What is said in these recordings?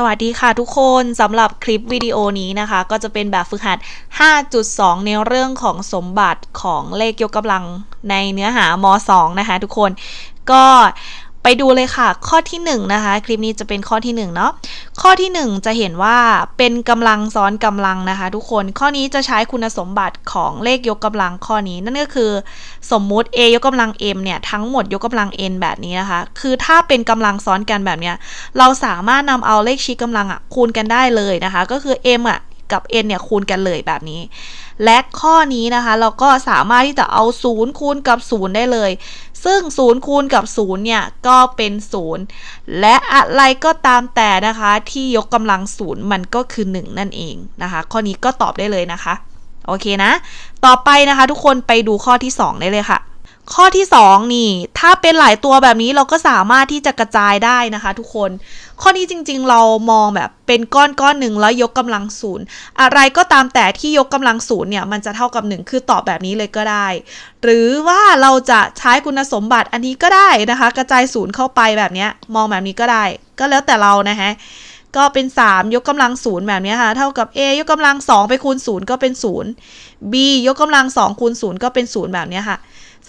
สวัสดีค่ะทุกคนสำหรับคลิปวิดีโอนี้นะคะ ก็จะเป็นแบบฝึกหัด 5.2 ในเรื่องของสมบัติของเลขยกกำลังในเนื้อหาม 2 นะคะทุกคนก็ ไปดูเลยค่ะ ข้อที่1นนะคะคลิปนี้จะเป็นข้อที่1เนาะข้อที่ 1 จะเห็นว่าเป็นกำลังซ้อนกำลังนะคะ ทุกคนข้อนี้จะใช้คุณสมบัติของเลขยกกำลังข้อนี้นั่นก็คือ สมมุติ a ยกกำลัง m เนี่ยทั้งหมดยกกำลัง n แบบนี้นะคะ คือถ้าเป็นกำลังซ้อนกันแบบเนี้ยเราสามารถนำเอาเลขชี้กำลังอะคูณกันได้เลยนะคะ ก็คือ m อะกับ n เนี่ยคูณกันเลยแบบนี้ และข้อนี้นะคะ เราก็สามารถที่จะเอา 0 คูณกับ 0 ได้เลย ซึ่ง0คูณกับ0เนี่ยก็เป็น0และอะไรก็ตามแต่นะคะที่ยกกำลัง0มันก็คือ 1 นั่นเองนะคะ ข้อนี้ก็ตอบได้เลยนะคะ โอเคนะ ต่อไปนะคะทุกคนไปดูข้อที่ 2 ได้เลยค่ะ ข้อที่ 2 นี่ ถ้าเป็นหลายตัวแบบนี้เราก็สามารถที่จะกระจายได้นะคะ ทุกคน ข้อนี้จริงๆ เรามองแบบเป็นก้อนก้อนหนึ่งแล้วยกกำลังศูนย์อะไรก็ตามแต่ที่ยกกำลังศูนย์เนี่ยมันจะเท่ากับ 1 คือตอบแบบนี้เลยก็ได้ หรือว่าเราจะใช้คุณสมบัติอันนี้ก็ได้นะคะ กระจายศูนย์เข้าไปแบบนี้มองแบบนี้ก็ได้ ก็แล้วแต่เรานะฮะก็เป็น 3 ยกกำลังศูนย์แบบนี้ค่ะ เท่ากับ a ยกกำลัง 2 ไปคูณ 0 ก็เป็น 0 b ยกกำลัง 2 คูณ 0 ก็เป็น 0 แบบนี้ค่ะ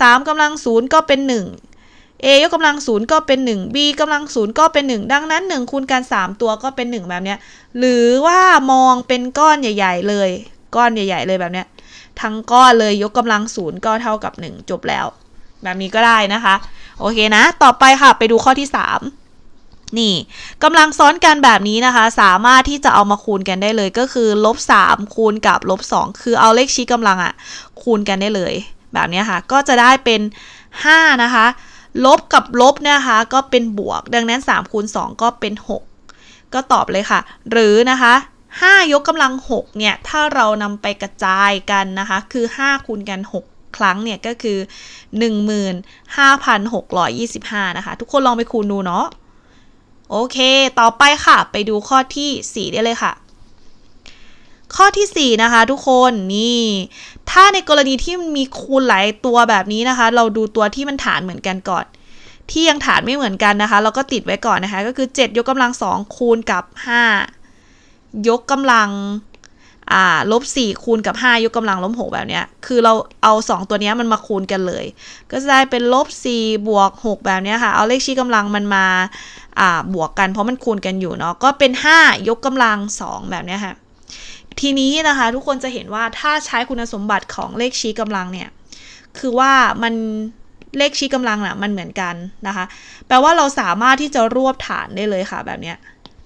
3กำลัง0ก็เป็น 1 a ยกกำลัง0ก็เป็น 1 b กำลัง0ก็เป็น 1 ดังนั้น 1คูณกัน 3 ตัวก็เป็น 1 แบบนี้หรือว่ามองเป็นก้อนใหญ่ ๆ เลย ก้อนใหญ่ ๆ เลยแบบนี้ทั้งก้อนเลยยกกำลัง0ก็เท่ากับ 1 จบแล้ว แบบนี้ก็ได้นะคะ โอเคนะ ต่อไปค่ะไปดูข้อที่ 3นี่กำลังซ้อนกันแบบนี้นะคะ สามารถที่จะเอามาคูณกันได้เลยก็คือลบ3คูณกับลบ2คือเอาเลขชี้กำลังอะคูณกันได้เลย แบบนี้ค่ะ ก็จะได้เป็น 5 นะคะ ลบกับลบนะคะ ก็เป็นบวก ดังนั้น3คูณ2ก็เป็น 6 ก็ตอบเลยค่ะ หรือนะคะ5ยกกำลัง 6 เนี่ย ถ้าเรานำไปกระจายกันนะคะ คือ 5 คูณกัน 6 ครั้งเนี่ย ก็คือ 15,625 นะคะ ทุกคนลองไปคูณดูเนาะ โอเค ต่อไปค่ะ ไปดูข้อที่ 4 ได้เลยค่ะ ข้อที่ 4 นะคะทุกคนนี่ ถ้าในกรณีที่มีคูณหลายตัวแบบนี้นะคะ เราดูตัวที่มันฐานเหมือนกันก่อน ที่ยังฐานไม่เหมือนกันนะคะ เราก็ติดไว้ก่อนนะคะ ก็คือ 7 ยกกำลัง 2 คูณกับ 5 ยกกำลังอ่าลบ4คูณกับ 5 ยกกำลังลบ6แบบนี้คือเราเอา 2 ตัวนี้มันมาคูณกันเลย ก็จะได้เป็นลบ4บวก 6 แบบนี้ค่ะ เอาเลขชี้กำลังมันมาอ่าบวกกันเพราะมันคูณกันอยู่เนาะก็เป็น 5 ยกกำลัง 2 แบบนี้ค่ะ ทีนี้นะคะ ทุกคนจะเห็นว่าถ้าใช้คุณสมบัติของเลขชี้กำลังเนี่ย คือว่ามันเลขชี้กำลังน่ะมันเหมือนกันนะคะ แปลว่าเราสามารถที่จะรวบฐานได้เลยค่ะแบบเนี้ย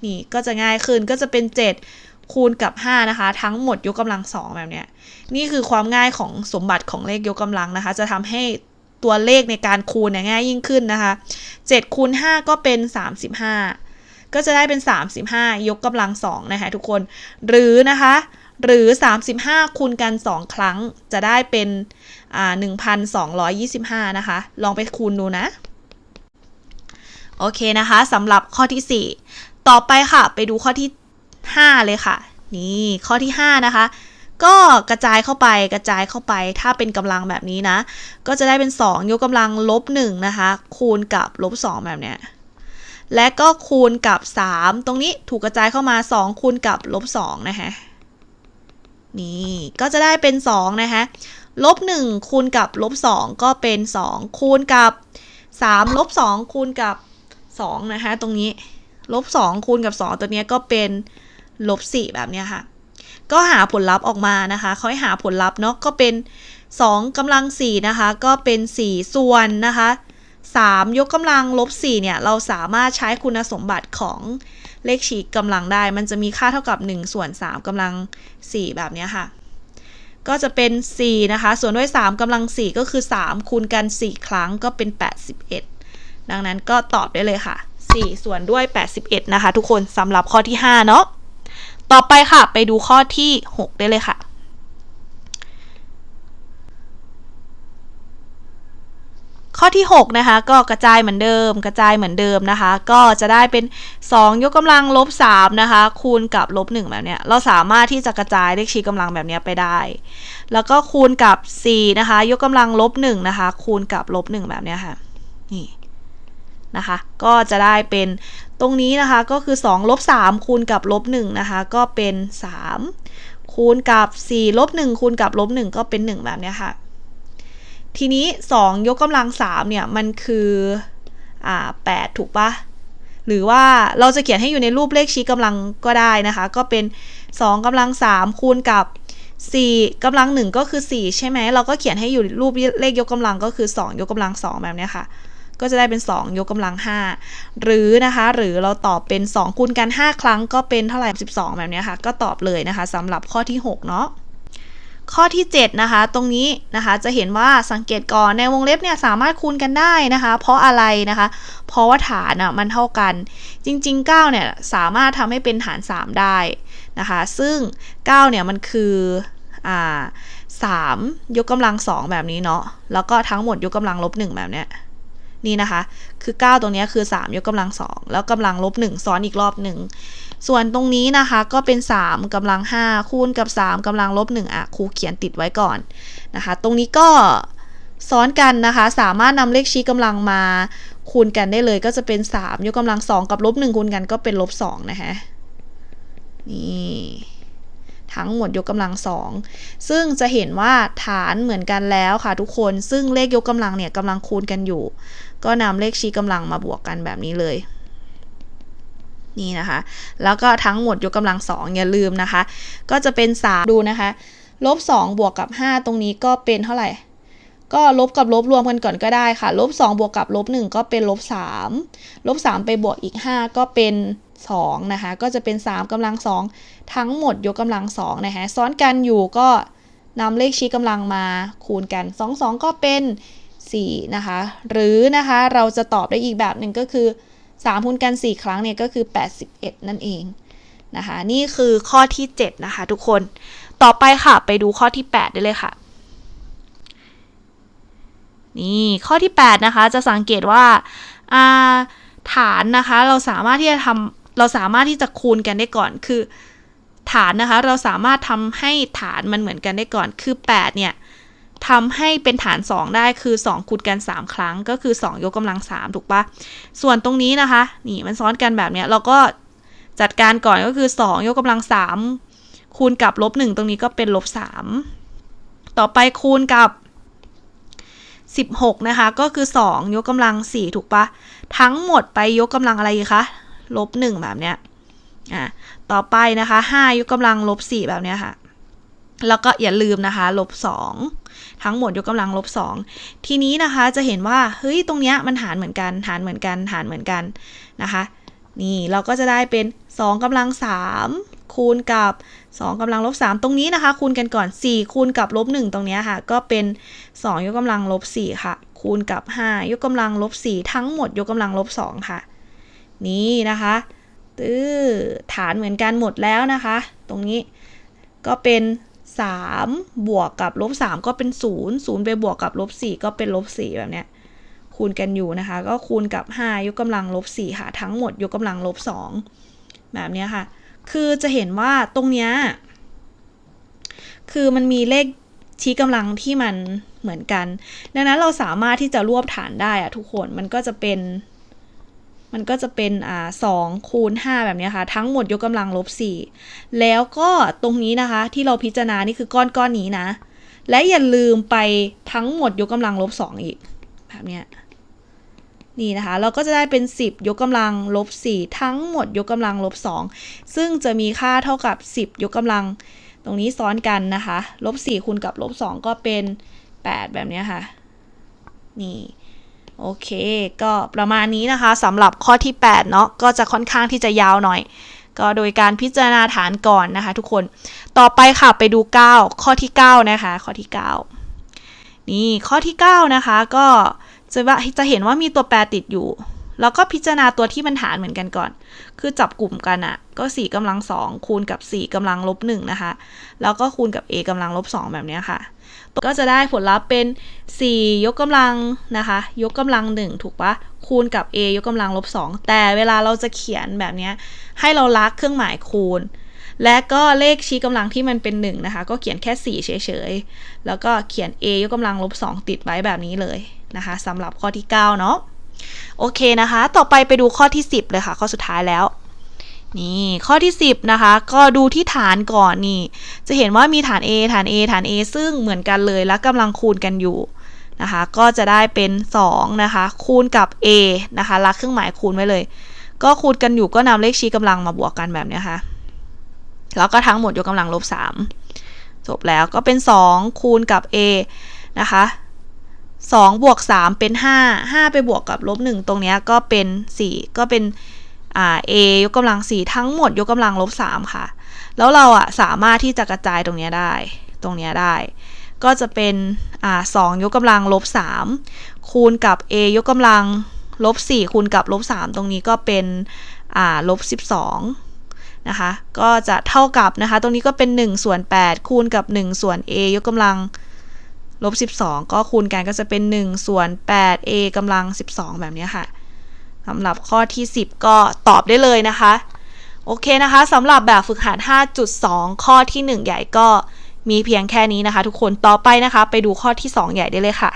นี่ก็จะง่ายขึ้นก็จะเป็น 7 คูณกับ 5 นะคะ ทั้งหมดยกกำลัง2แบบเนี้ยนี่คือความง่ายของสมบัติของเลขยกกำลังนะคะ จะทำให้ตัวเลขในการคูณเนี่ยง่ายยิ่งขึ้นนะคะ 7 คูณ 5 ก็เป็น 35 ก็จะได้เป็น 35 ยกกำลัง2นะคะทุกคน หรือนะคะ หรือ 35 คูณกัน 2 ครั้งจะได้เป็นอ่า1,225 นะคะ ลองไปคูณดูนะ โอเคนะคะสำหรับข้อที่ 4 ต่อไปค่ะ ไปดูข้อที่ 5 เลยค่ะ นี่ข้อที่ 5 นะคะก็กระจายเข้าไปกระจายเข้าไปถ้าเป็นกำลังแบบนี้นะ ก็จะได้เป็น 2 ยกกำลังลบ1นะคะ คูณกับลบ2แบบเนี้ย และก็คูณกับ 3 ตรงนี้ถูกกระจายเข้ามา 2 คูณกับลบ2นะคะนี่ก็จะได้เป็น2นะคะลบ1คูณกับลบ2ก็เป็น 2 คูณกับ3ลบ2คูณกับ2นะคะตรงนี้ลบ2คูณกับ 2 ตัวนี้ก็เป็นลบ4แบบนี้ค่ะ ก็หาผลลัพธ์ออกมานะคะเขาให้หาผลลัพธ์เนาะก็เป็น2กำลัง4นะคะก็เป็น 4 ส่วนนะคะ 3 ยกกำลังลบ4เนี่ย เราสามารถใช้คุณสมบัติของเลขฉีกกำลังได้ มันจะมีค่าเท่ากับ 1 ส่วน 3กำลัง 4 แบบนี้ค่ะ ก็จะเป็น 4 นะคะ ส่วนด้วย 3กำลัง 4 ก็คือ 3 คูณกัน 4 ครั้งก็เป็น 81 ดังนั้นก็ตอบได้เลยค่ะ 4 ส่วนด้วย 81 นะคะ ทุกคนสำหรับข้อที่ 5 เนาะต่อไปค่ะ ไปดูข้อที่ 6 ได้เลยค่ะ ข้อที่ 6 นะคะ ก็กระจายเหมือนเดิม กระจายเหมือนเดิมนะคะ ก็จะได้เป็น 2 ยกกำลังลบ3นะคะ คูณกับลบ1แบบเนี้ย เราสามารถที่จะกระจายเลขชี้กำลังแบบเนี้ยไปได้ แล้วก็คูณกับ 4 นะคะ ยกกำลังลบ1นะคะ คูณกับลบ1แบบเนี้ยค่ะ นี่นะคะ ก็จะได้เป็นตรงนี้นะคะ ก็คือ2ลบ3คูณกับลบ1นะคะ ก็เป็น 3 คูณกับ4ลบ1คูณกับลบ1ก็เป็น 1 แบบเนี้ยค่ะ ทีนี้ 2 ยกกำลัง3เนี่ยมันคืออ่า8ถูกปะหรือว่าเราจะเขียนให้อยู่ในรูปเลขชี้กำลังก็ได้นะคะ ก็เป็น 2กำลัง3คูณกับ4กำลัง1ก็คือ 4 ใช่ไหมเราก็เขียนให้อยู่รูปเลขยกกำลังก็คือ 2 ยกกำลัง2แบบนี้ค่ะ ก็จะได้เป็น 2 ยกกำลัง 5 หรือนะคะหรือเราตอบเป็น 2 คูณกัน 5 ครั้งก็เป็นเท่าไหร่ 12 แบบนี้ค่ะ ก็ตอบเลยนะคะสำหรับข้อที่ 6 เนาะ ข้อที่ 7 นะคะ ตรงนี้นะคะจะเห็นว่าสังเกตก่อนในวงเล็บเนี่ยสามารถคูณกันได้นะคะ เพราะอะไรนะคะ เพราะว่าฐานอะมันเท่ากัน จริง ๆ 9 เนี่ยสามารถทำให้เป็นฐาน 3 ได้นะคะ ซึ่ง 9 เนี่ยมันคืออ่า3ยกกำลัง 2 แบบนี้เนาะแล้วก็ทั้งหมดยกกำลังลบ1แบบเนี้ย นี่นะคะ คือ 9 ตรงนี้คือ 3 ยกกำลัง 2 แล้วกำลังลบ 1 ซ้อนอีกรอบหนึ่งส่วนตรงนี้นะคะก็เป็น 3กำลัง 5 คูณกับ 3กำลังลบ1อะครูเขียนติดไว้ก่อนนะคะ ตรงนี้ก็ซ้อนกันนะคะ สามารถนำเลขชี้กำลังมาคูณกันได้เลยก็จะเป็น 3 ยกกำลัง 2 กับลบ1คูณกันก็เป็นลบ2นะคะนี่ ทั้งหมดยกกำลัง2ซึ่งจะเห็นว่าฐานเหมือนกันแล้วค่ะทุกคนซึ่งเลขยกกำลังเนี่ยกำลังคูณกันอยู่ ก็นำเลขชี้กำลังมาบวกกันแบบนี้เลยนี่นะคะ แล้วก็ทั้งหมดยกกำลังสองอย่าลืมนะคะ ก็จะเป็น3ดูนะคะลบ2บวกกับ 5 ตรงนี้ก็เป็นเท่าไหร่ ก็ลบกับลบรวมกันก่อนก็ได้ค่ะลบ2บวกกับลบ1ก็เป็นลบ3ลบ3ไปบวกอีก 5 ก็เป็น 2นะคะก็จะเป็น 3กำลัง 2 ทั้งหมดยกกำลัง2นะคะซ้อนกันอยู่ก็นำเลขชี้กำลังมาคูณกัน 2 2 ก็เป็น 4 นะคะ หรือนะคะเราจะตอบได้อีกแบบหนึ่งก็คือ 3 คูณกัน 4 ครั้งเนี่ยก็คือ 81 นั่นเองนะคะ นี่คือข้อที่ 7 นะคะทุกคน ต่อไปค่ะไปดูข้อที่ 8 ได้เลยค่ะ นี่ข้อที่ 8 นะคะจะสังเกตว่าฐานนะคะเราสามารถที่จะทำ เราสามารถที่จะคูณกันได้ก่อนคือ ฐานนะคะ เราสามารถทำให้ฐานมันเหมือนกันได้ก่อน คือ 8 เนี่ยทำให้เป็นฐาน 2 ได้คือ 2 คูณกัน 3 ครั้ง ก็คือ 2 ยกกำลัง 3 ถูกปะส่วนตรงนี้นะคะ นี่มันซ้อนกันแบบเนี้ยเราก็จัดการก่อนก็คือ 2 ยกกำลัง 3 คูณกับลบ 1 ตรงนี้ก็เป็นลบ 3 ต่อไปคูณกับ 16 นะคะ ก็คือ 2 ยกกำลัง 4 ถูกปะทั้งหมดไปยกกำลังอะไรคะ ลบ1แบบเนี้ยอะต่อไปนะคะ5ยกกำลังลบ4แบบเนี้ยค่ะ แล้วก็อย่าลืมนะคะลบ2ทั้งหมดยกกำลังลบ2ทีนี้นะคะจะเห็นว่าเฮ้ยตรงเนี้ยมันหารเหมือนกัน หารเหมือนกัน หารเหมือนกันนะคะนี่เราก็จะได้เป็น2กำลัง3คูณกับ 2กำลังลบ3ตรงนี้นะคะ คูณกันก่อน 4 คูณกับลบ1ตรงนี้ค่ะ ก็เป็น 2 ยกกำลังลบ4ค่ะ คูณกับ 5 ยกกำลังลบ4ทั้งหมดยกกำลังลบ2ค่ะ นี่นะคะตื้อฐานเหมือนกันหมดแล้วนะคะ ตรงนี้ก็เป็น 3 บวกกับลบ3ก็เป็น 0 0 ไปบวกกับลบ4ก็เป็นลบ4แบบเนี้ยคูณกันอยู่นะคะ ก็คูณกับ 5 ยกกำลังลบ4ค่ะ ทั้งหมดยกกำลังลบ2แบบนี้ค่ะ คือจะเห็นว่าตรงเนี้ยคือมันมีเลขชี้กำลังที่มันเหมือนกัน ดังนั้นเราสามารถที่จะรวบฐานได้อะทุกคนมันก็จะเป็น มันก็จะเป็นอ่าสองคูณ 5 แบบนี้ค่ะ ทั้งหมดยกกำลังลบ 4 แล้วก็ตรงนี้นะคะที่เราพิจารณานี่คือก้อนก้อนนี้นะ และอย่าลืมไปทั้งหมดยกกำลังลบ 2 อีก แบบนี้นี่นะคะ เราก็จะได้เป็น 10 ยกกำลังลบ 4 ทั้งหมดยกกำลังลบ 2 ซึ่งจะมีค่าเท่ากับ 10 ยกกำลังตรงนี้ซ้อนกันนะคะลบ4คูณกับลบ2ก็เป็น 8 แบบนี้ค่ะ นี่ โอเค ก็ประมาณนี้นะคะสำหรับข้อที่ 8 เนาะก็จะค่อนข้างที่จะยาวหน่อย ก็โดยการพิจารณาฐานก่อนนะคะ ทุกคน ต่อไปค่ะไปดู 9 ข้อที่ 9 นะคะ ข้อที่ 9 นี่ข้อที่ 9 นะคะ ก็จะว่าจะเห็นว่ามีตัวแปรติดอยู่ แล้วก็พิจารณาตัวที่มันฐานเหมือนกันก่อน คือจับกลุ่มกันอะ่ะก็ 4กำลัง 2 คูณกับ 4กำลังลบ1นะคะ แล้วก็คูณกับ a กำลังลบ2แบบนี้ค่ะ ก็จะได้ผลลัพธ์เป็น 4 ยกกำลังนะคะ ยกกำลัง 1 ถูกปะคูณกับ a ยกกำลังลบ2แต่เวลาเราจะเขียนแบบนี้ให้เราลักเครื่องหมายคูณ และก็เลขชี้กำลังที่มันเป็น1นะคะ ก็เขียนแค่ 4 เฉยๆ แล้วก็เขียน a ยกกำลังลบ2ติดไว้แบบนี้เลยนะคะสำหรับข้อที่ 9 เนาะโอเคนะคะ ต่อไปไปดูข้อที่ 10 เลยค่ะ ข้อสุดท้ายแล้ว นี่ข้อที่ 10 นะคะ ก็ดูที่ฐานก่อนนี่ จะเห็นว่ามีฐาน A ฐาน A ฐาน A ซึ่งเหมือนกันเลยและกำลังคูณกันอยู่นะคะ ก็จะได้เป็น 2 นะคะ คูณกับ A นะคะรักเครื่องหมายคูณไว้เลย ก็คูณกันอยู่ก็นำเลขชี้กำลังมาบวกกันแบบนี้ค่ะ แล้วก็ทั้งหมดยกกำลังลบ 3 จบแล้วก็เป็น 2 คูณกับ A นะคะ2บวก3เป็น 5 5 ไปบวกกับลบ1ตรงนี้ก็เป็น 4 ก็เป็น a ยกกำลัง4ทั้งหมดยกกำลังลบ3ค่ะ แล้วเราอะสามารถที่จะกระจายตรงเนี้ยได้ ตรงเนี้ยได้ ก็จะเป็นอ่า2ยกกำลังลบ3คูณกับ a ยกกำลังลบ4คูณกับลบ3ตรงนี้ก็เป็นอ่าลบ12นะคะก็จะเท่ากับนะคะ ตรงนี้ก็เป็น1ส่วน8คูณกับ 1 ส่วน a ยกกำลังลบ 12 ก็คูณกันก็จะเป็น 1 ส่วน 8a กำลัง 12 แบบนี้ค่ะ สำหรับข้อที่ 10 ก็ตอบได้เลยนะคะ โอเคนะคะสำหรับแบบฝึกหัด 5.2 ข้อที่ 1 ใหญ่ก็มีเพียงแค่นี้นะคะ ทุกคนต่อไปนะคะ ไปดูข้อที่ 2 ใหญ่ได้เลยค่ะ